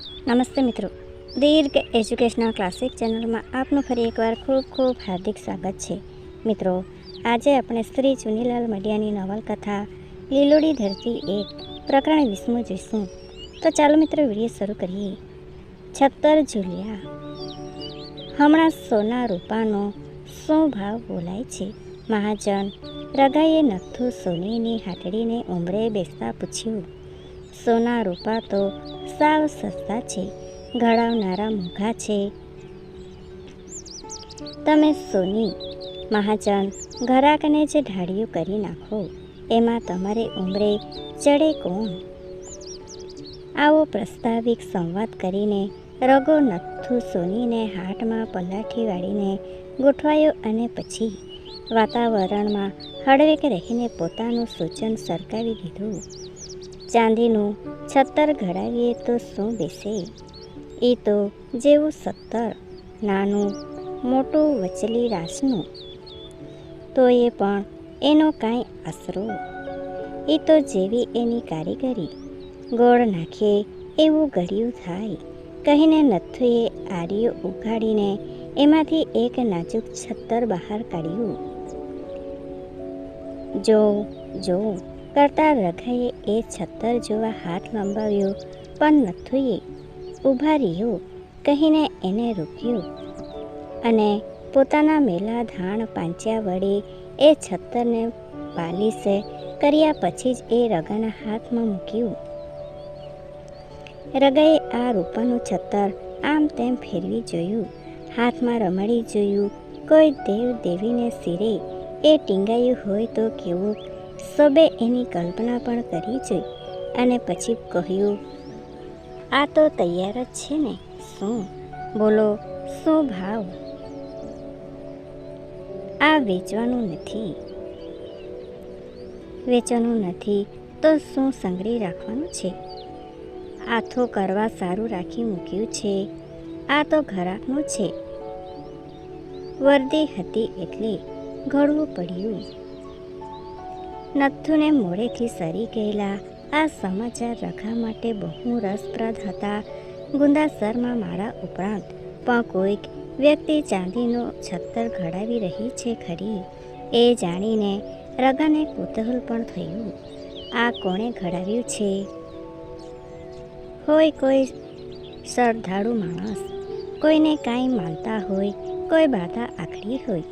નમસ્તે મિત્રો દીર્ઘ educational classic ચેનલમાં આપનું ફરી એકવાર ખૂબ ખૂબ હાર્દિક સ્વાગત છે મિત્રો આજે આપણે શ્રી ચુનીલાલ મડિયાની નવલકથા લીલોડી ધરતી એક પ્રકરણ વીસમું જોઈશું તો ચાલો મિત્રો વીડિયો શરૂ કરીએ છત્તર જુલિયા હમણાં સોના રૂપાનો શું ભાવ બોલાય છે મહાજન રગાઈએ નથું સોનીની હાટડીને ઉંમરે બેસતા પૂછ્યું સોના રૂપા તો સાવ સસ્તા છે, ઘડાવનારા મોંઘા છે. તમે સોની, મહાજન, ઘરાકને જે ઢાળિયું કરી નાખો, એમાં તમારે ઉંમરે ચડે કોણ? આવો પ્રસ્તાવિક સંવાદ કરીને રગો નથુ સોનીને હાટમાં પલાઠી વાળીને ગોઠવાયો અને પછી વાતાવરણમાં હળવેક રહીને પોતાનું સૂચન સરકાવી દીધું. ચાંદીનું છત્તર ઘડાવીએ તો શું બેસે? એ તો જેવું સત્તર, નાનું, મોટું વચલી રાસનું. તો એ પણ એનો કાંઈ આશરો એ તો જેવી એની કારીગરી. ગોળ નાખે એવું ગળ્યું થાય. કહીને નથુએ આરીઓ ઉઘાડીને એમાંથી એક નાજુક છત્તર બહાર કાઢ્યું. જો જો કરતા રઘાએ એ છત્તર જોવા હાથ લંબાવ્યો, પણ નથુએ ઊભા રહ્યો, કહીને એને રોક્યો અને પોતાના મેલા ધાણ પાંચ્યા વડે એ છત્તરને પાલીસે કર્યા પછી જ એ રગાના હાથમાં મૂક્યું. રગાએ આ રૂપાનું છત્તર આમ તેમ ફેરવી જોયું, હાથમાં રમાડી જોયું, કોઈ દેવ દેવીને સિરે, એ ટીંગાયું હોય તો કેવું સબે એની કલ્પના પણ કરી જોઈ અને પછી કહ્યું, આ તો તૈયાર જ છે ને, શું? બોલો, શું ભાવ? આ વેચવાનું નથી. વેચવાનું નથી તો શું સંગ્રહી રાખવાનું છે? આથો કરવા સારું રાખી મૂક્યું છે. આ તો ઘરાકનું છે. વર્દી હતી એટલે ઘડવું પડ્યું. નથુને મોડેથી સરી ગયેલા. આ સમાચાર રખા માટે બહુ રસપ્રદ હતા. ગુંદા સરમાં મારા ઉપરાંત પણ કોઈક વ્યક્તિ ચાંદીનો છત્તર ઘડાવી રહી છે ખરી. એ જાણીને રગાને કુતૂહલ પણ થયું. આ કોણે ઘડાવ્યું છે? હોય કોઈ શ્રદ્ધાળુ માણસ. કોઈને કાંઈ માનતા હોય, કોઈ બાધા આખડી હોય.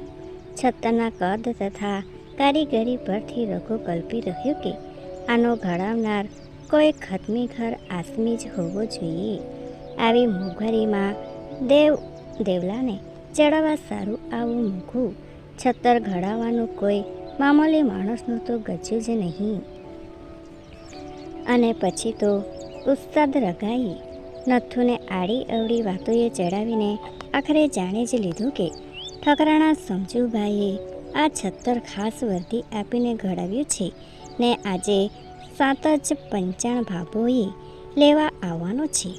છત્તરના કદ તથા કારીગરી પરથી રઘુ કલ્પી રહ્યો કે આનો ઘડાવનાર કોઈ ખતમી ઘર આસમી જ હોવો જોઈએ. આવી મોંઘવારીમાં દેવ દેવલાને ચડાવવા સારું આવું મૂકવું, છત્તર ઘડાવવાનું કોઈ મામૂલી માણસનું તો ગજ્યું જ નહીં. અને પછી તો ઉસ્તાદ રગાઈ, નથુને આડી અવડી વાતોએ ચડાવીને આખરે જાણી જ લીધું કે ઠકરાણા સમજુભાઈએ આ છત્તર ખાસ વર્દી આપીને ઘડાવ્યું છે ને આજે સાત જ પંચાણ ભાભોએ લેવા આવવાનો છે.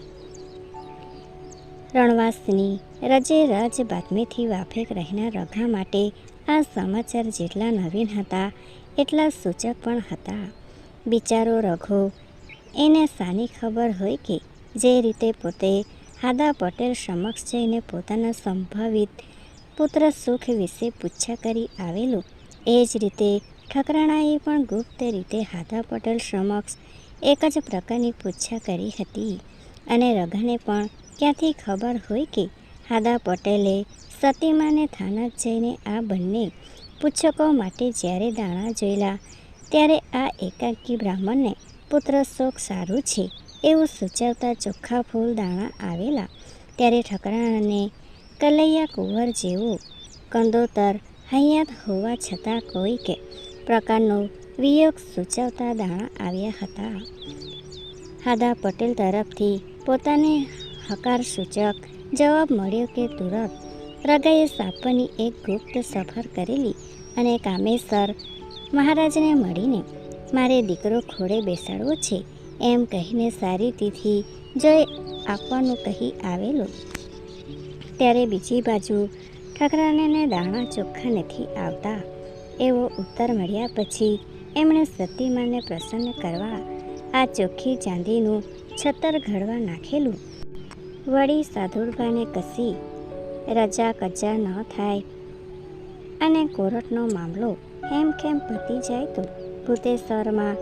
રણવાસની રજે રજ બાતમીથી વાફેક રહેનાર રઘા માટે આ સમાચાર જેટલા નવીન હતા, એટલા સૂચક પણ હતા. બિચારો રઘો, એને સાની ખબર હોય કે જે રીતે પોતે હાદા પટેલ સમક્ષ જઈને પોતાના સંભવિત પુત્ર સુખ વિશે પૂછ્યા કરી આવેલું. એ જ રીતે ઠકરાણાએ પણ ગુપ્ત રીતે હાથા પટેલ સમક્ષ એક જ પ્રકારની પૂછ્યા કરી હતી. અને રઘને પણ ક્યાંથી ખબર હોય કે હાદા પટેલે સતીમાને થાનક જઈને આ બંને પૂછકો માટે જ્યારે દાણા જોયેલા, ત્યારે આ એકાકી બ્રાહ્મણને પુત્ર શોક સારું છે એવું સૂચવતા ચોખ્ખા ફૂલ દાણા આવેલા. ત્યારે ઠકરાણાને કલૈયા કુંવર જેવું કંદોતર હૈયાત હોવા છતાં કોઈ કે પ્રકારનો વિયોગ સૂચવતા દાણા આવ્યા હતા. હાદા પટેલ તરફથી પોતાને હકાર સૂચક જવાબ મળ્યો કે તુરત રગાએ સાપની એક ગુપ્ત સફર કરેલી અને કામેશ્વર મહારાજને મળીને, મારે દીકરો ખોડે બેસાડવો છે, એમ કહીને સારી તિથિ જય આપવાનું કહી આવેલો. ત્યારે બીજી બાજુ ઠકરાને દાણા ચોખ્ખા નથી આવતા. એવો ઉત્તર મળ્યા પછી એમણે સતીમાને પ્રસન્ન કરવા આ ચોખ્ખી ચાંદીનું છતર ઘડવા નાખેલું. વળી સાધુરભાને કસી, રજા કજા ન થાય અને કોરટનો મામલો હેમખેમ પતી જાય તો ભૂતેશ્વરમાં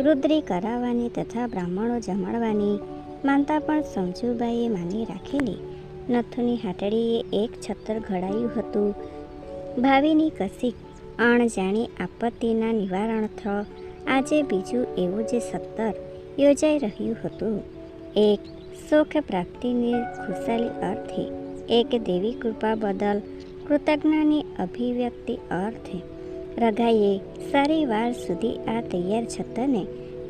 રુદ્રી કરાવવાની તથા બ્રાહ્મણો જમાડવાની માનતા પણ સમજુબાઈએ માની રાખેલી. નથુની હાટડીએ એક છત્તર ઘડાયું હતું. ભાવિની કશીક અણજાણી આપત્તિના નિવારણ થ. આજે બીજું એવું જે સત્તર યોજાઈ રહ્યું હતું. એક સુખ પ્રાપ્તિની ખુશાલી અર્થે, એક દેવી કૃપા બદલ કૃતજ્ઞની અભિવ્યક્તિ અર્થે, રઘાઈએ સારી વાર સુધી આ તૈયાર છત્તરને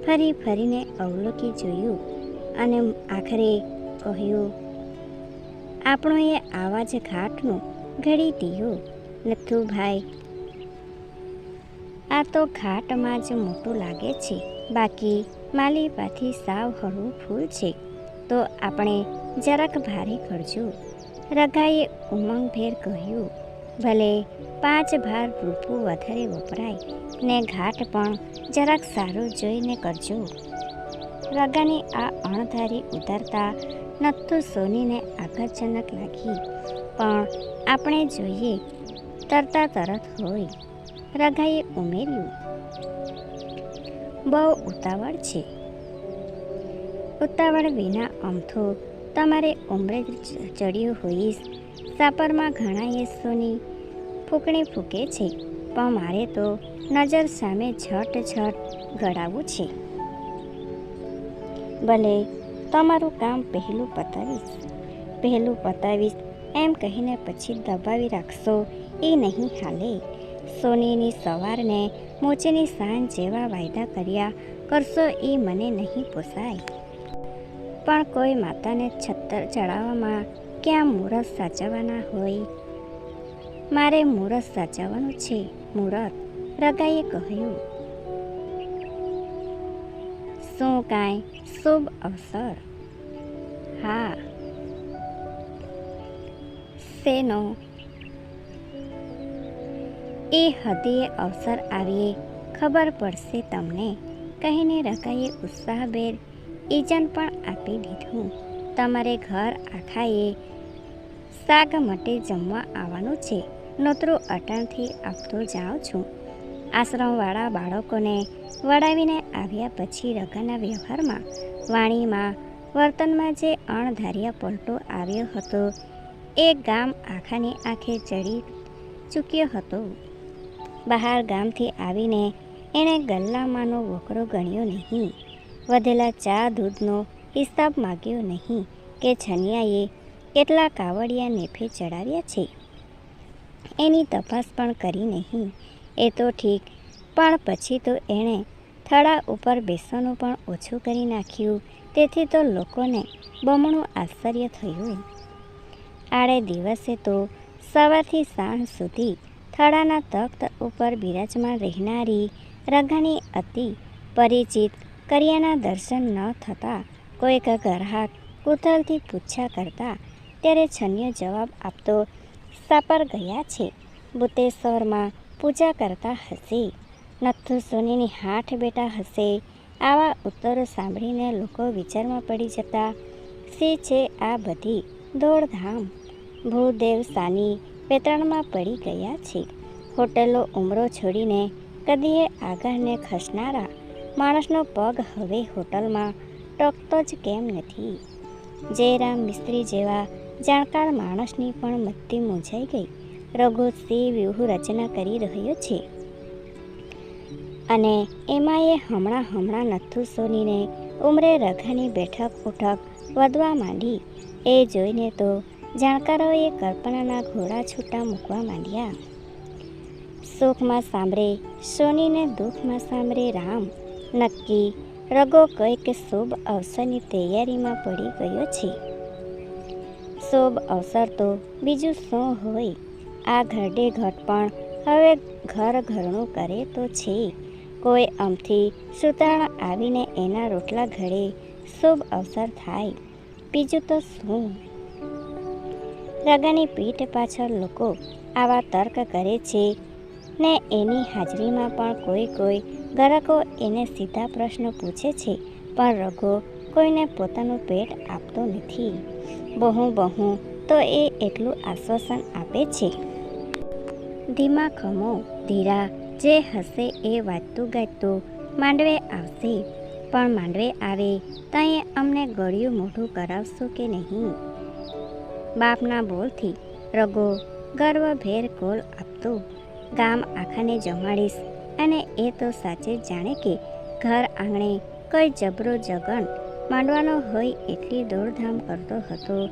ફરી ફરીને અવલોકી જોયું અને આખરે કહ્યું આપણો એ આવા જ ઘાટનું ઘડી દીયો નથુભાઈ આ તો ઘાટમાં જ મોટું લાગે છે. બાકી માલિપાથી સાવ હળવું ફૂલ છે. તો આપણે જરાક ભારે કરજો. રઘાએ ઉમંગભેર કહ્યું, ભલે પાંચ ભાર રૂપું વધારે વપરાય, ને ઘાટ પણ જરાક સારું જોઈને કરજો. રગાની આ અણધારી ઉતરતા નથુ સોનીને આઘાતજનક લાગી. પણ આપણે જોઈએ, તરતા તરત હોય. રઘાએ ઉમેર્યું, બહુ ઉતાવળ છે. ઉતાવળ વિના અમથો તમારે ઉમરે ચડ્યું હોઈશ. સાપરમાં ઘણા સોની ફૂંકણી ફૂંકે છે, પણ મારે તો નજર સામે ઝટ ઝટ ગળાવવું છે. ભલે તમારું કામ પહેલું પતાવીશ. પહેલું પતાવીશ એમ કહીને પછી દબાવી રાખશો. એ નહીં હાલે. સોનીની સવારને મોચેની સાંજ જેવા વાયદા કર્યા કરશો એ મને નહીં પોસાય. પણ કોઈ માતાને છત્તર ચડાવવામાં ક્યાં મૂરત સાચવવાના હોય? મારે મૂરત સાચવવાનું છે, મૂરત, રગાએ કહ્યું. શું કાંઈ શુભ અવસર? હા. શેનો? એ હદીએ અવસર આવીએ, ખબર પડશે તમને. કહીને રકાઈએ ઉત્સાહભેર ઇજન પણ આપી દીધું. તમારે ઘર આખાએ શાક માટે જમવા આવવાનું છે. નોતરું અટાણથી આપતો જાઉં છું. આશ્રમવાળા બાળકોને વડાવીને આવ્યા પછી રગાના વ્યવહારમાં વાણીમાં વર્તનમાં જે અણધાર્યા પલટો આવ્યો હતો, એ ગામ આખાની આંખે ચડી ચૂક્યો હતો. બહાર ગામથી આવીને એણે ગલ્લામાંનો વકરો ગણ્યો નહીં. વધેલા ચા દૂધનો હિસાબ માગ્યો નહીં કે છનિયાએ કેટલા કાવડિયા નેફે ચડાવ્યા છે? એની તપાસ પણ કરી નહીં. એ તો ઠીક. પણ પછી તો એણે થડા ઉપર બેસવાનું પણ ઓછું કરી નાખ્યું. તેથી તો લોકોને બમણું આશ્ચર્ય થયું. આડે દિવસે તો સવારથી સાંજ સુધી થડાના તખ્ત ઉપર બિરાજમાન રહેનારી રઘાની અતિ પરિચિત કર્યાના દર્શન ન થતાં કોઈક ગ્રાહક કુતૂહલથી પૂછ્યા કરતા ત્યારે છન્ય જવાબ આપતો સાપર ગયા છે. ભૂતેશ્વરમાં પૂજા કરતા હશે. નથુ સોનીની હાથ બેટા હશે. આવા ઉત્તરો સાંભળીને લોકો વિચારમાં પડી જતા સી છે આ બધી? દોડધામ. ભૂદેવ સાની વેતરણમાં પડી ગયા છે. હોટેલો ઉમરો છોડીને કદીએ આગળને ખસનારા માણસનો પગ હવે હોટલમાં ટકતો જ કેમ નથી? જયરામ મિસ્ત્રી જેવા જાણકાર માણસની પણ મત્તી મૂંઝાઈ ગઈ. રઘુ સિંહ વ્યૂહ રચના કરી રહ્યો છે. અને એમાં એ હમણાં હમણાં નથુ સોનીને ઉમરે રઘાની બેઠક ઉઠક વધવા માંડી. એ જોઈને તો જાણકારોએ કલ્પનાના ઘોડા છૂટા મૂકવા માંડ્યા. સુખમાં સાંભળે સોનીને દુઃખમાં સાંભળે રામ. નક્કી રગો કંઈક શુભ અવસરની તૈયારીમાં પડી ગયો છે. શુભ અવસર તો બીજું શું હોય? આ ઘરડે ઘટ પણ હવે ઘર ઘરણું કરે તો છે. કોઈ અમથી સુતાણ આવીને એના રોટલા ઘડે શુભ અવસર થાય. બીજું તો શું? રગાની પીઠ પાછળ લોકો આવા તર્ક કરે છે. ને એની હાજરીમાં પણ કોઈ કોઈ ગ્રાહકો એને સીધા પ્રશ્નો પૂછે છે, પણ રઘો કોઈને પોતાનું પેટ આપતો નથી. બહુ બહુ તો એ એટલું આશ્વાસન આપે છે. ધીમા ખમો. ધીરા, જે હશે એ વાંચતું ગાતું, માંડવે આવશે. પણ માંડવે આવે, તઈએ અમને ગળ્યું મોઢું કરાવશો કે નહીં? બાપના બોલથી રગો ગર્વભેર કોલ આપતો. ગામ આખાને જમાડીશ, અને એ તો સાચે જાણે કે ઘર આંગણે કોઈ જબરો જગન માંડવાનો હોય એટલી દોડધામ કરતો હતો.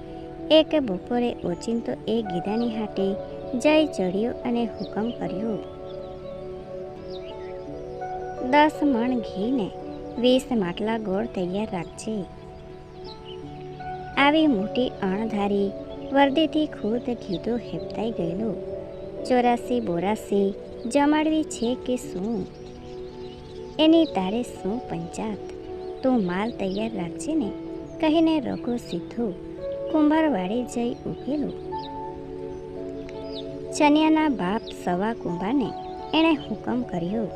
એક બપોરે ઓચિંતો એ ગીદાની હાટે જઈ ચડ્યો અને હુકમ કર્યો. દસ મણ ઘીને વીસ માટલા ગોળ તૈયાર રાખજે. આવી મોટી અણધારી વર્દીથી ખુદ ઘીધો હેપતાઈ ગયેલો. ચોરાસી બોરાસી જમાડવી છે કે શું? એની તારે શું પંચાત? તું માલ તૈયાર રાખજે ને કહીને રઘુ સીધું. કુંભારવાડે જઈ ઉભેલો. ચનિયાના બાપ સવા કુંભાને એણે હુકમ કર્યો.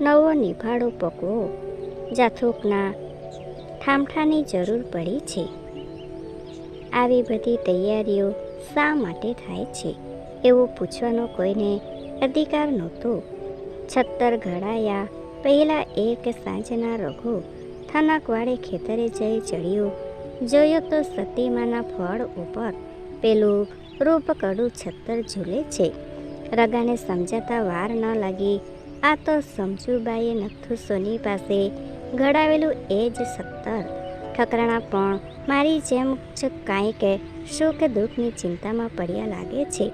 નવો નિભાડો પકવો, જાથુકના ઠામઠાની જરૂર પડી છે. આવી બધી તૈયારીઓ શા માટે થાય છે? એવું પૂછવાનો કોઈને અધિકાર નહોતો. છત્તર ઘડાયા પહેલાં એક સાંજના રઘુ થનકવાળે ખેતરે જઈ ચડ્યો જોયો તો સતીમાના ફળ ઉપર પેલું રૂપકડું છત્તર ઝૂલે છે. રગાને સમજાતા વાર ન લાગી. આ તો સમજુબાઈએ નથુ સોની પાસે ઘડાવેલું એ જ સત્તર. ઠકરાણા પણ મારી જેમ જ કે સુખ દુઃખની ચિંતામાં પડ્યા લાગે છે.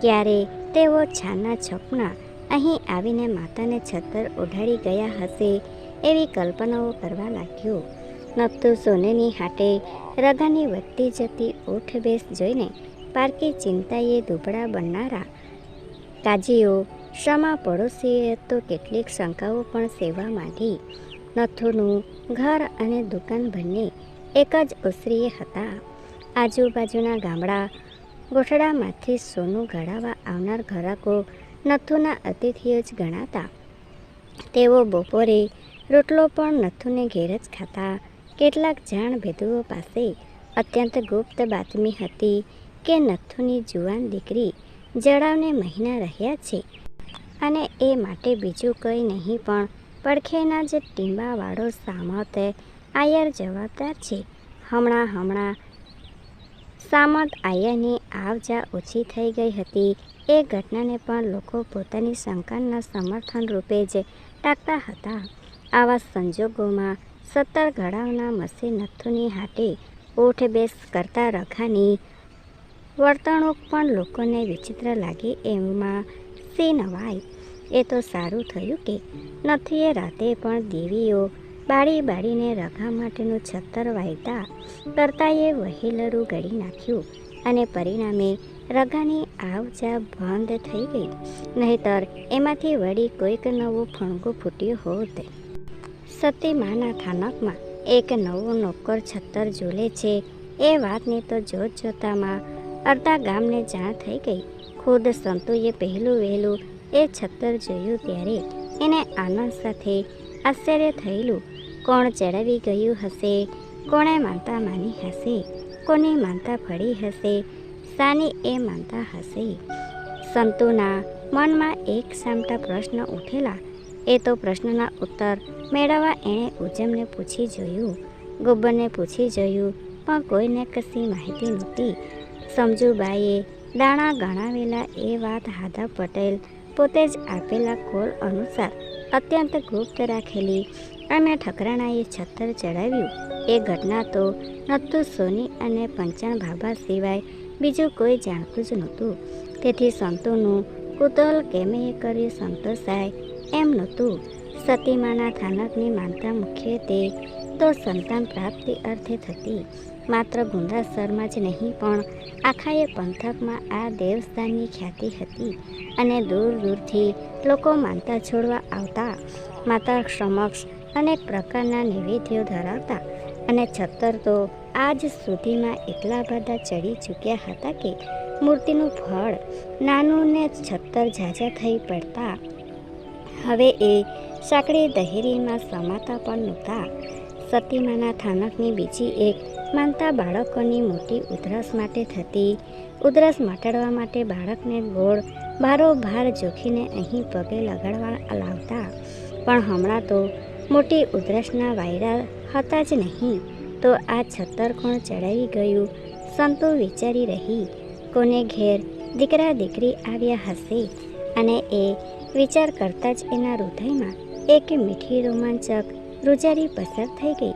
ક્યારે તેઓ છાના છપના અહીં આવીને માતાને છત્તર ઓઢાડી ગયા હશે એવી કલ્પનાઓ કરવા લાગ્યો. નથુ સોનેની હાટે રગાની વધતી જતી ઓઠ બેસ જોઈને પારકી ચિંતાએ દુબળા બનનારા. કાજીઓ, ક્ષમા પડોશીએ તો કેટલીક શંકાઓ પણ સેવા માંગી. નથુનું ઘર અને દુકાન બંને એક જ ઓસરીએ હતા. આજુબાજુના ગામડા ગોઠડામાંથી સોનું ઘડાવા આવનાર ઘરાકો નથુના અતિથિઓ જ ગણાતા. તેઓ બપોરે રોટલો પણ નથુને ઘેર જ ખાતા. કેટલાક જાણ ભેદુઓ પાસે અત્યંત ગુપ્ત બાતમી હતી કે નથુની જુવાન દીકરી જડાવને મહિના રહ્યા છે અને એ માટે બીજું કંઈ નહીં પણ પડખેના જ ટીંબાવાળો સામત આયર જવાબદાર છે. હમણાં હમણાં સામત આયરની આવજા ઓછી થઈ ગઈ હતી. એ ઘટનાને પણ લોકો પોતાની શંકાના સમર્થન રૂપે જ ટાંકતા હતા. આવા સંજોગોમાં સત્તર ઘડાવના મસી નથુની હાટે ઓઠ બેસ કરતા રખાની વર્તણૂક પણ લોકોને વિચિત્ર લાગે એમાં સી નવાય એ તો સારું થયું કે નથી એ રાતે પણ દેવીઓ બાળી બાળીને રઘા માટેનું છત્તર વાયતા કરતાએ વહીલરું ગળી નાખ્યું અને પરિણામે રઘાની આવજા બંધ થઈ ગઈ. નહીતર એમાંથી વળી કોઈક નવું ફણગું ફૂટ્યો હોત. સતી માના થાનકમાં એક નવો નોકર છત્તર ઝૂલે છે. એ વાતને તો જોત જોતામાં અડધા ગામને જાણ થઈ ગઈ. ખુદ સંતુએ પહેલું વહેલું એ છત્તર જોયું ત્યારે એને આનંદ સાથે આશ્ચર્ય થયેલું. કોણ ચડાવી ગયું હશે? કોણે માનતા માની હશે? કોની માનતા ફળી હશે? સાની એ માનતા હશે? સંતુના મનમાં એક સામટા પ્રશ્ન ઉઠેલા. એ તો પ્રશ્નના ઉત્તર મેળવવા એણે ઉજમને પૂછી જોયું. ગોબરને પૂછી જોયું, પણ કોઈને કશી માહિતી નહોતી. સમજુબાઈએ દાણા ગણાવેલા એ વાત હાદા પટેલ પોતે જ આપેલા કોલ અનુસાર અત્યંત ગુપ્ત રાખેલી અને ઠકરાણાએ છત્તર ચડાવ્યું એ ઘટના તો નથુ સોની અને પંચાણ ભાભા સિવાય બીજું કોઈ જાણતું જ નહોતું. તેથી સંતોનું કુતલ કેમે કરી સંતોષાય એમ નહોતું. સતીમાના થાનકની માનતા મુખ્યત્વે તો સંતાન પ્રાપ્તિ અર્થે થતી. માત્ર ગુંદાસરમાં જ નહીં, પણ આખાએ પંથકમાં આ દેવસ્થાનની ખ્યાતિ હતી અને દૂર દૂરથી લોકો માનતા છોડવા આવતા, માતા સમક્ષ અનેક પ્રકારના નૈવેદ્યો ધરાવતા અને છત્તર તો આજ સુધીમાં એટલા બધા ચડી ચૂક્યા હતા કે મૂર્તિનું ફળ નાનું ને છત્તર ઝાઝા થઈ પડતા, હવે એ સાંકડી દહેરીમાં સમાતા પણ નહોતા. સતીમાના થાનકની બીજી એક માનતા બાળકોની મોટી ઉધરસ માટે થતી ઉધરસ મટાડવા માટે બાળકને ગોળ ભારોભાર જોખીને અહીં પગે લગાડવા લાવતા. પણ હમણાં તો મોટી ઉધરસના વાયરા હતા જ નહીં, તો આ છત્તર કોણ ચડાવી ગયું. સંતો વિચારી રહી, કોને ઘેર દીકરા દીકરી આવ્યા હશે? અને એ વિચાર કરતાં જ એના હૃદયમાં એક મીઠી રોમાંચક રૂજારી પસાર થઈ ગઈ.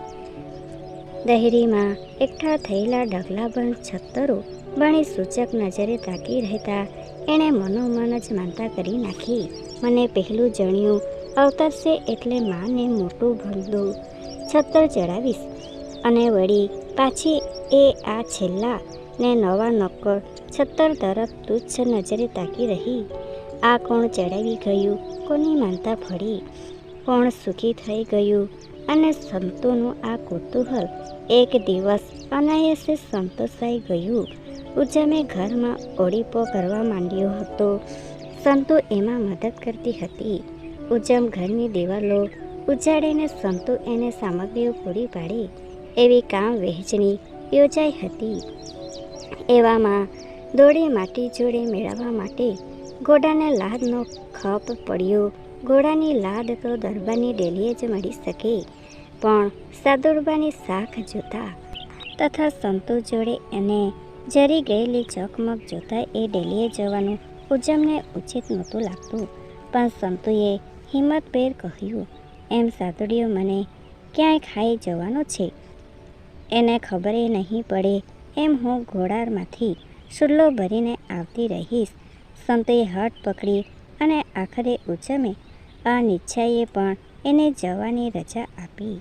દહેરીમાં એકઠા થયેલા ઢગલાબંધ છત્તરો બણી સૂચક નજરે તાકી રહેતા એણે મનોમન જ માનતા કરી નાખી. મને પહેલું જણ્યું. અવતરશે એટલે માને મોટું ભંડું છત્તર ચડાવીશ. અને વળી પાછી એ આ છેલ્લા ને નવા નક્કર છત્તર તરફ તુચ્છ નજરે તાકી રહી. આ કોણ ચડાવી ગયું? કોની માનતા ફળી? કોણ સુખી થઈ ગયું અને સંતોનું આ કુતૂહલ એક દિવસ અનાયાસે સંતોષાઈ ગયું. ઉજમે ઘરમાં ઓડીપો કરવા માંડ્યો હતો. સંતો એમાં મદદ કરતી હતી. ઉજમ ઘરની દિવાલો ઉજાડીને સંતો એને સામગ્રીઓ પૂરી પાડી. એવી કામ વહેંચણી યોજાઈ હતી. એવામાં દોડી માટી જોડે મેળવવા માટે ઘોડાને લાદનો ખપ પડ્યો. ઘોડાની લાદ તો દરબારની ડેલીએ જ મળી શકે, પણ સાદુરબાની શાખ જોતા તથા સંતો જોડે એને જરી ગયેલી ચકમક જોતા એ ડેલીએ જવાનું ઉજમને ઉચિત નહોતું લાગતું. પણ સંતોએ હિંમતભેર કહ્યું, એમ સાદુડીઓ, મને ક્યાંય ખાઈ જવાનો છે? એને ખબરે નહીં પડે, એમ હું ઘોડારમાંથી સુલ્લો ભરીને આવતી રહીશ. સંતોએ હટ પકડી અને આખરે ઉજમે અનિચ્છાએ પણ એને જવાની રજા આપી.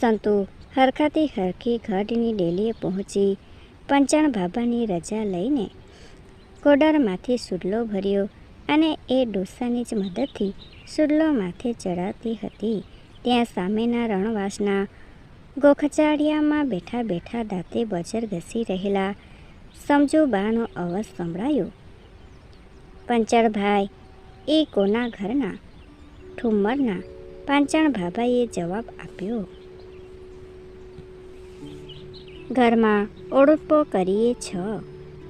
સંતુ હરખાથી હરખી ગઢની ડેલીએ પહોંચી પંચાણ બાબાની રજા લઈને કોડરમાંથી સુડલો ભર્યો અને એ ડોસાની જ મદદથી સુડલો માથે ચડાવતી હતી. ત્યાં સામેના રણવાસના ગોખચાડિયામાં બેઠા બેઠા દાંતે બજર ઘસી રહેલા સમજુબાનો અવાજ સંભળાયો. પંચાળભાઈ એ કોના ઘરના? ઠુમ્મરના પાંચાણ ભાભાએ જવાબ આપ્યો. ઘરમાં ઓળપો કરીએ છ.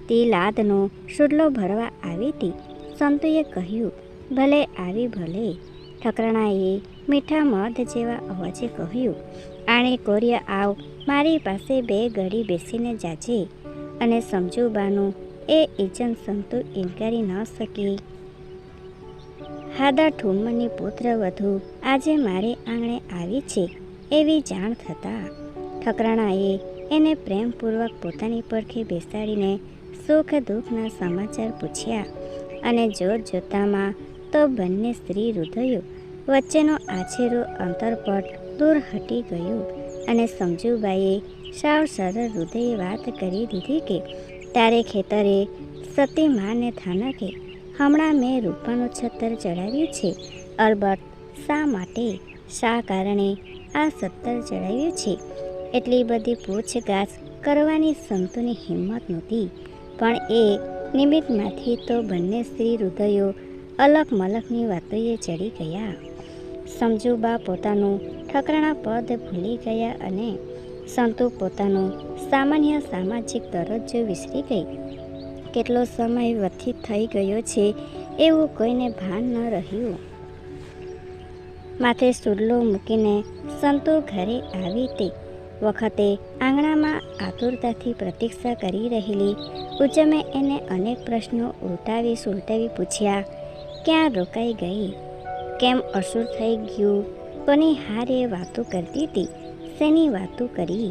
તે લાદનો સુડલો ભરવા આવી હતી. સંતુએ કહ્યું, ભલે આવી ભલે. ઠકરાણાએ મીઠા મધ જેવા અવાજે કહ્યું, આણે કોરિયા આવ, મારી પાસે બે ઘડી બેસીને જાજે. અને સમજુબાનું એ ઇજન સંતુ ઇનકારી ન શકી. હાદા ઠુમ્મની પુત્ર વધુ આજે મારે આંગણે આવી છે, એવી જાણ થતાં ઠકરાણાએ એને પ્રેમપૂર્વક પોતાની પડખે બેસાડીને સુખ દુઃખના સમાચાર પૂછ્યા અને જોત જોતામાં તો બંને સ્ત્રી હૃદયો વચ્ચેનો આછેરો અંતરપટ દૂર હટી ગયો અને સમજુબાઈએ સાવ સરળ હૃદયે વાત કરી દીધી કે, તારે ખેતરે સતી માને થાનકે હમણાં મેં રૂપાનું છત્તર ચડાવ્યું છે. અલબત્ત, શા માટે? શા કારણે આ સત્તર ચડાવ્યું છે? એટલી બધી પૂછગાછ કરવાની સંતોની હિંમત નહોતી. પણ એ નિમિત્તમાંથી તો બંને સ્ત્રી હૃદયો અલગ મલકની વાતોએ ચડી ગયા. સમજુબા પોતાનું ઠકરાણા પદ ભૂલી ગયા અને સંતો પોતાનો સામાન્ય સામાજિક દરજ્જો વિસરી ગઈ. કેટલો સમય વ્યથિત થઈ ગયો છે, એવું કોઈને ભાન ન રહ્યું. માથે સુડલો મૂકીને સંતો ઘરે આવી તે વખતે આંગણામાં આતુરતાથી પ્રતીક્ષા કરી રહેલી ઉચમે એને અનેક પ્રશ્નો ઉલટાવી સુલટાવી પૂછ્યા, ક્યાં રોકાઈ ગઈ? કેમ અસુર થઈ ગયું? કોની હારે વાતો કરતી હતી શેની વાતો કરી?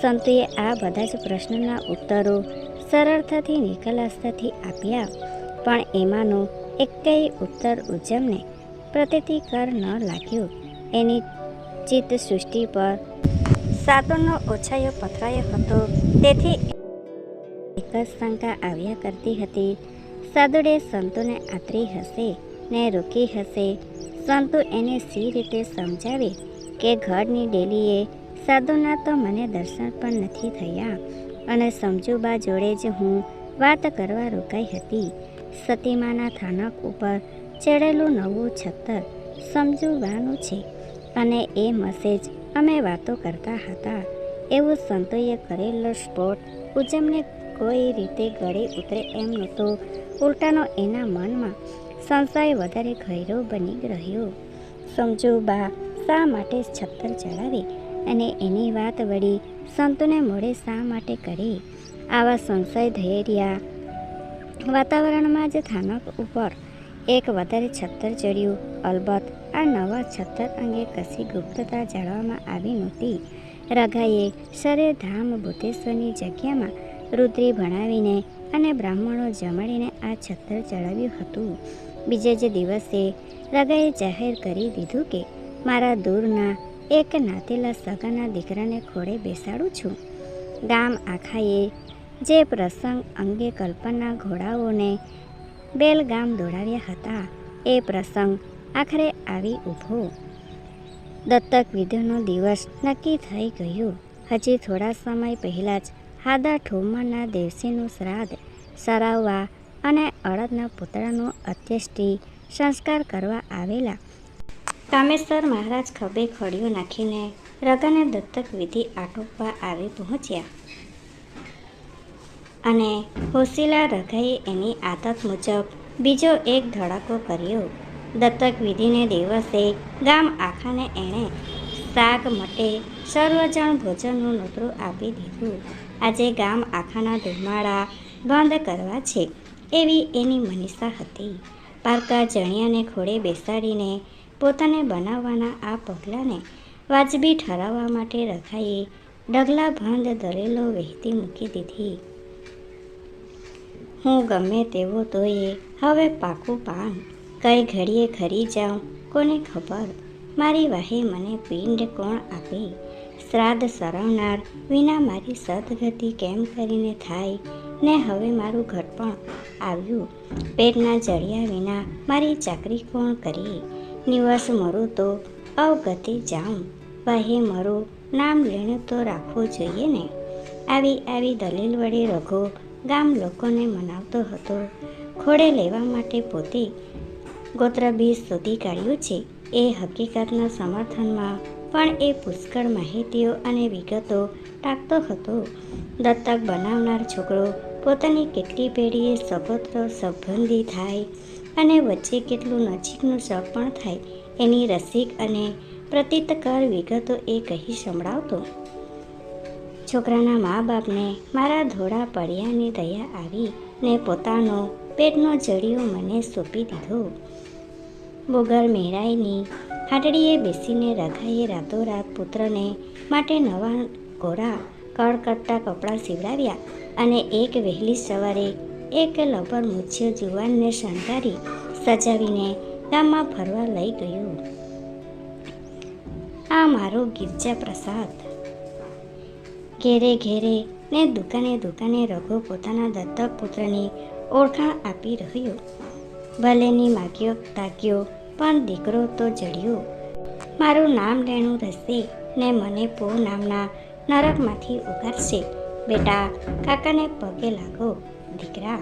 સંતોએ આ બધા જ પ્રશ્નોના ઉત્તરો સરળતાથી નિકલાસતાથી આપ્યા. પણ એમાંનો એકેય ઉત્તર ઉજમને પ્રતિકર ન લાગ્યો. એની ચિત્ત સૃષ્ટિ પર સાધુનો ઓછાયો પથરાયો હતો. તેથી એક જ શંકા આવ્યા કરતી હતી. સાધુડે સંતોને આતરી હશે ને રોકી હશે? સંતો એને સી રીતે સમજાવે કે ઘરની ડેલીએ સાધુના તો મને દર્શન પણ નથી થયા. અને સમજુબા જોડે જ હું વાત કરવા રોકાઈ હતી. સતીમાના થાનક ઉપર ચડેલું નવું છત્તર સમજુબાનું છે અને એ મસેજ અમે વાતો કરતા હતા. એવું સંતોએ કરેલો સ્પોટ ઉજમને કોઈ રીતે ગળે ઉતરે એમ નહોતો. ઉલટાનો એના મનમાં સંશય વધારે ઘેરો બની રહ્યો. સમજુબા શા માટે છત્તર ચડાવી? અને એની વાત વળી સંતોને મોડે શા માટે કરી? આવા સંશય, ધૈર્યા વાતાવરણમાં જ થાનક ઉપર એક વધારે છત્તર ચડ્યું. અલબત્ત આ નવા છત્તર અંગે કશી ગુપ્તતા જાળવામાં આવી નહોતી. રઘાએ શરે ધામ ભૂતેશ્વરની જગ્યામાં રુદ્રી ભણાવીને અને બ્રાહ્મણો જમાડીને આ છત્તર ચડાવ્યું હતું. બીજે જ દિવસે રઘાએ જાહેર કરી દીધું કે, મારા દૂરના એક નાતેલા સગાના દીકરાને ખોળે બેસાડું છું. ગામ આખાએ જે પ્રસંગ અંગે કલ્પના ઘોડાઓને બેલગામ દોડાવ્યા હતા, એ પ્રસંગ આખરે આવી ઊભો. દત્તક વિધિનો દિવસ નક્કી થઈ ગયો. હજી થોડા સમય પહેલાં જ હાદા ઠોમરના દેવસીનું શ્રાદ્ધ સરાવવા અને અડદના પૂતળાનો અત્યષ્ટિ સંસ્કાર કરવા આવેલા કામેશ્વર મહારાજ ખભે ખડીઓ નાખીને રગાને દત્તક વિધિ આટોપવા આવી પહોંચ્યા. અને હોશીલા રઘાએ એની આદત મુજબ બીજો એક ધડાકો કર્યો. દત્તક વિધિને દિવસે ગામ આખાને એણે શાક મટે સર્વજણ ભોજનનું નોતરું આપી દીધું. આજે ગામ આખાના ધુમાડા બંધ કરવા છે એવી એની મનીષા હતી. પારકા જણિયાને ખોડે બેસાડીને પોતાને બનાવવાના આ પગલાંને વાજબી ઠરાવવા માટે રખાઈએ ડગલા દરેલો વહેતી મૂકી દીધી. હું ગમે તેવો તોય, હવે પાકું પાન. કઈ ઘડીએ ખરી જાઉં, કોને ખબર? મારી વાહે મને પિંડ કોણ આપે? શ્રાદ્ધ સરવનાર વિના મારી સદગતિ કેમ કરીને થાય? ને હવે મારું ઘર પણ આવ્યું. પેટના જડિયા વિના મારી ચાકરી કોણ કરે નિવાસ મરું તો અવગતિ જાઉં. વાહે મરું નામ લેણું તો રાખવું જોઈએ ને. આવી આવી દલીલ વડે રઘો ગામ લોકોને મનાવતો હતો. ખોડે લેવા માટે પોતે ગોત્રબીજ શોધી કાઢ્યું છે. એ હકીકતના સમર્થનમાં પણ એ પુષ્કળ માહિતીઓ અને વિગતો ટાંકતો હતો. દત્તક બનાવનાર છોકરો પોતાની કેટલી પેઢીએ સગોત્ર સંબંધી થાય અને વચ્ચે કેટલું નજીકનું શક પણ થાય, એની રસિક અને પ્રતીતકર વિગતો એ કહી સંભળાવતો. છોકરાના મા બાપને મારા ધોળા પડ્યાની દયા આવી ને પોતાનો પેટનો જડિયો મને સોંપી દીધો. બોગર મેરાઈની હાટડીએ બેસીને રઘાએ રાતોરાત પુત્રને માટે નવા કોરા કડકડતા કપડાં સીવડાવ્યા અને એક વહેલી સવારે એક લબર મૂછ્યો જુવાનને શણગારી સજાવીને ગામમાં ફરવા લઈ ગયું. આ મારો ગિરજા પ્રસાદ. ઘેરે ઘેરે ને દુકાને દુકાને રઘુ પોતાના દત્તક પુત્રની ઓળખાણ આપી રહ્યો. ભલેની માગ્યો તાક્યો પણ દીકરો તો જડ્યો. મારું નામ લેણું રહેશે ને મને પો નામના નરકમાંથી ઉગારશે. બેટા, કાકાને પગે લાગો. દીકરા,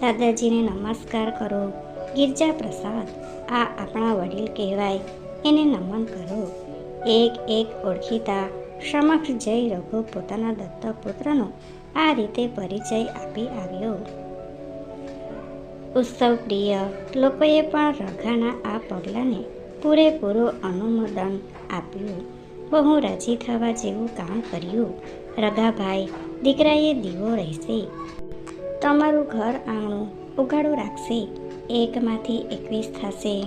દાદાજીને નમસ્કાર કરો. ગિરજા પ્રસાદ, આ આપણા વડીલ કહેવાય. એને નમન કરો. એક એક ઓળખીતા, સમક્ષ જઈ રઘુ પોતાના દત્તક પુત્રનો આ રીતે પરિચય આપી આવ્યો. ઉત્સવ પ્રિય, લોકોએ પણ રઘાના આ પગલાંને પૂરેપૂરું અનુમોદન આપ્યું. બહુ રાજી થવા જેવું કામ કર્યું. રઘાભાઈ, દીકરાએ દીવો રહેશે. તમારું ઘર આંગણું ઉઘાડું રાખશે. એકમાંથી એકવીસ થશે.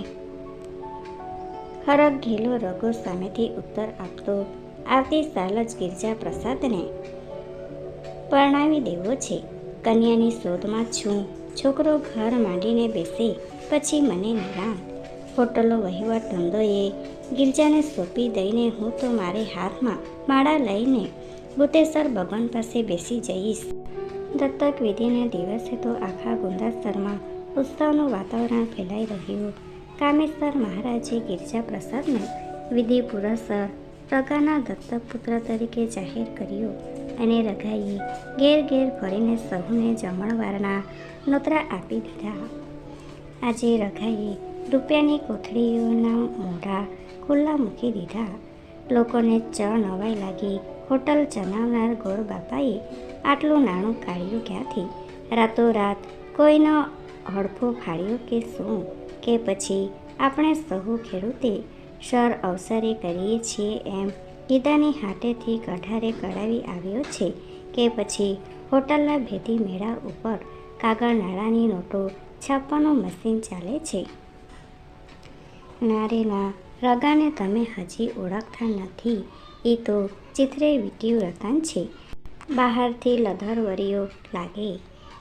ખરક ઘેલો રઘુ સામેથી ઉત્તર આપતો. આવતી સાલ જ ગિરજા પ્રસાદને પરણાવી દેવો છે. કન્યાની શોધમાં છું. છોકરો ઘર માંડીને બેસે, પછી મને નિરામ હોટલો વહીવટ ધંધોએ ગિરજાને સોંપી દઈને હું તો મારે હાથમાં માળા લઈને ભૂતેશ્વર ભગવાન પાસે બેસી જઈશ. દત્તક વિધિના દિવસે તો આખા ગુંદાસ્તરમાં ઉત્સવનું વાતાવરણ ફેલાઈ રહ્યું. કામેશ્વર મહારાજે ગિરજા પ્રસાદને વિધિ પુરસ્સર પ્રગાના દત્તક પુત્ર તરીકે જાહેર કર્યો અને રઘાઈએ ઘેર ઘેર ફરીને સહુને જમણવારના નોતરા આપી દીધા. આજે રઘાઈએ રૂપિયાની કોથળીઓના મોઢા ખુલ્લા મૂકી દીધા. લોકોને ચ નવાઈ લાગી. હોટલ ચલાવનાર ગોળ બાપાએ આટલું નાણું કાઢ્યું ક્યાંથી? રાતોરાત કોઈનો હડફો ફાડ્યો કે શું? કે પછી આપણે સહુ ખેડૂતે સર અવસરે કરીએ છીએ એમ ગીતાની હાટેથી કઢારે કઢાવી આવ્યો છે કે પછી હોટલના ભેદી મેળા ઉપર કાગળ નાણાંની નોટો છાપવાનું મશીન ચાલે છે. નારેના રગાને તમે હજી ઓળખતા નથી. એ તો ચિત્રે વીટ્યું રતન છે. બહારથી લધરવરીઓ લાગે.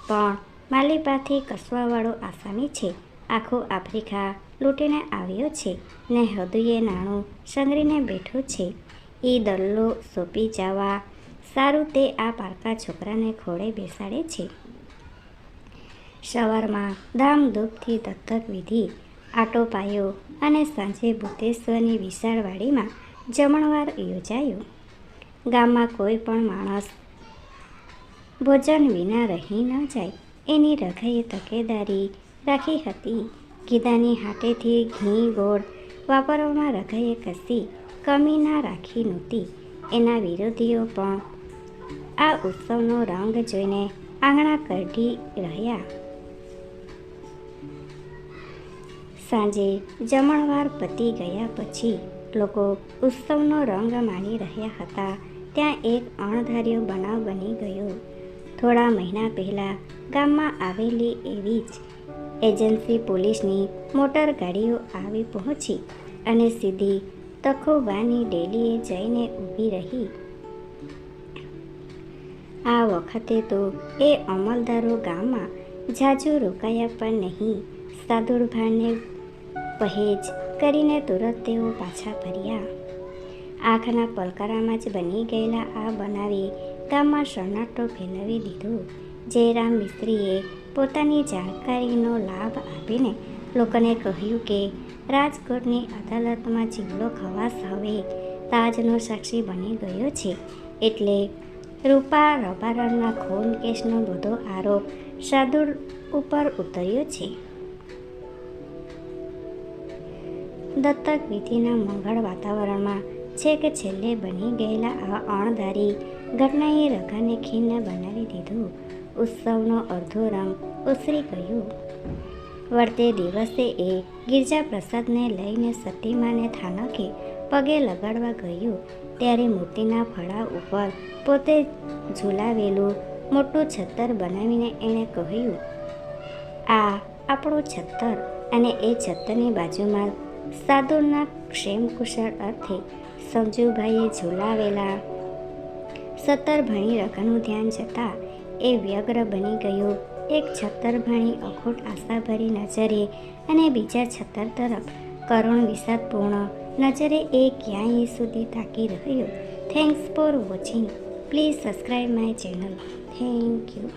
પણ માલિપાથી કસવાવાળો આસામી છે. આખો આફ્રિકા લૂંટીને આવ્યો છે ને હૃદયે નાણું સંગરીને બેઠો છે. એ દલ્લો સોંપી જવા સારું તે આ પારકા છોકરાને ખોળે બેસાડે છે. સવારમાં ધામધૂપથી દત્તક વિધિ, આટો પાયો અને સાંજે ભૂતેશ્વરની વિશાળવાડીમાં જમણવાર યોજાયો. ગામમાં કોઈ પણ માણસ ભોજન વિના રહી ન જાય. એની રઘાએ તકેદારી રાખી હતી. ગીદાની હાટેથી ઘી, ગોળ વાપરવામાં રઘાએ કશી કમી ના રાખી નહોતી. એના વિરોધીઓ પણ આ ઉત્સવનો રંગ જોઈને આંગણા કઢી રહ્યા. સાંજે જમણવાર પતી ગયા પછી લોકો ઉત્સવનો રંગ માણી રહ્યા હતા. ત્યાં એક અણધાર્યો બનાવ બની ગયો. થોડા મહિના પહેલાં ગામમાં આવેલી એવી જ એજન્સી પોલીસની મોટર ગાડીઓ આવી પહોંચી અને સીધી તખોવાની ડેલીએ જઈને ઊભી રહી. આ વખતે તો એ અમલદારો ગામમાં જાજુ રોકાયા પણ નહીં. સાદુરભાને પહેજ કરીને તુરત તેઓ પાછા ફર્યા. આંખના પલકારામાં જ બની ગયેલા આ બનાવે ગામમાં સન્નાટો ફેલાવી દીધો. જયરામ મિસ્ત્રીએ પોતાની જાણકારીનો લાભ આપીને લોકોને કહ્યું કે, રાજકોટની અદાલતમાં જીવલો ખવાસ હવે તાજનો સાક્ષી બની ગયો છે. એટલે રૂપા રબારણના ખૂન કેસનો બધો આરોપ સાદુર ઉપર ઉતર્યો છે. દત્તક વિધિના મંગળ વાતાવરણમાં છેક છેલ્લે બની ગયેલા આ અણધારી ઘટનાએ રઘાને ખીન્ન બનાવી દીધું. ઉત્સવનો અડધો રંગ ઉસરી ગયો. વળતે દિવસે એ ગિરજા પ્રસાદને લઈને સતીમાને થાનકે પગે લગાડવા ગયું. ત્યારે મૂર્તિના ફળા ઉપર પોતે ઝૂલાવેલું મોટું છત્તર બનાવીને એણે કહ્યું, આ આપણું છત્તર અને એ છત્તરની બાજુમાં સાધુના ક્ષેમ કુશળ અર્થે સંજુભાઈએ ઝુલાવેલા. સત્તર ભણી રઘાનું ધ્યાન જતાં એ વ્યગ્ર બની ગયો. એક છત્તર ભણી અખોટ આશાભરી નજરે અને બીજા છત્તર તરફ કરુણ વિષાદપૂર્ણ નજરે એ ક્યાંય સુધી તાકી રહ્યો. Thanks for watching please subscribe my channel thank you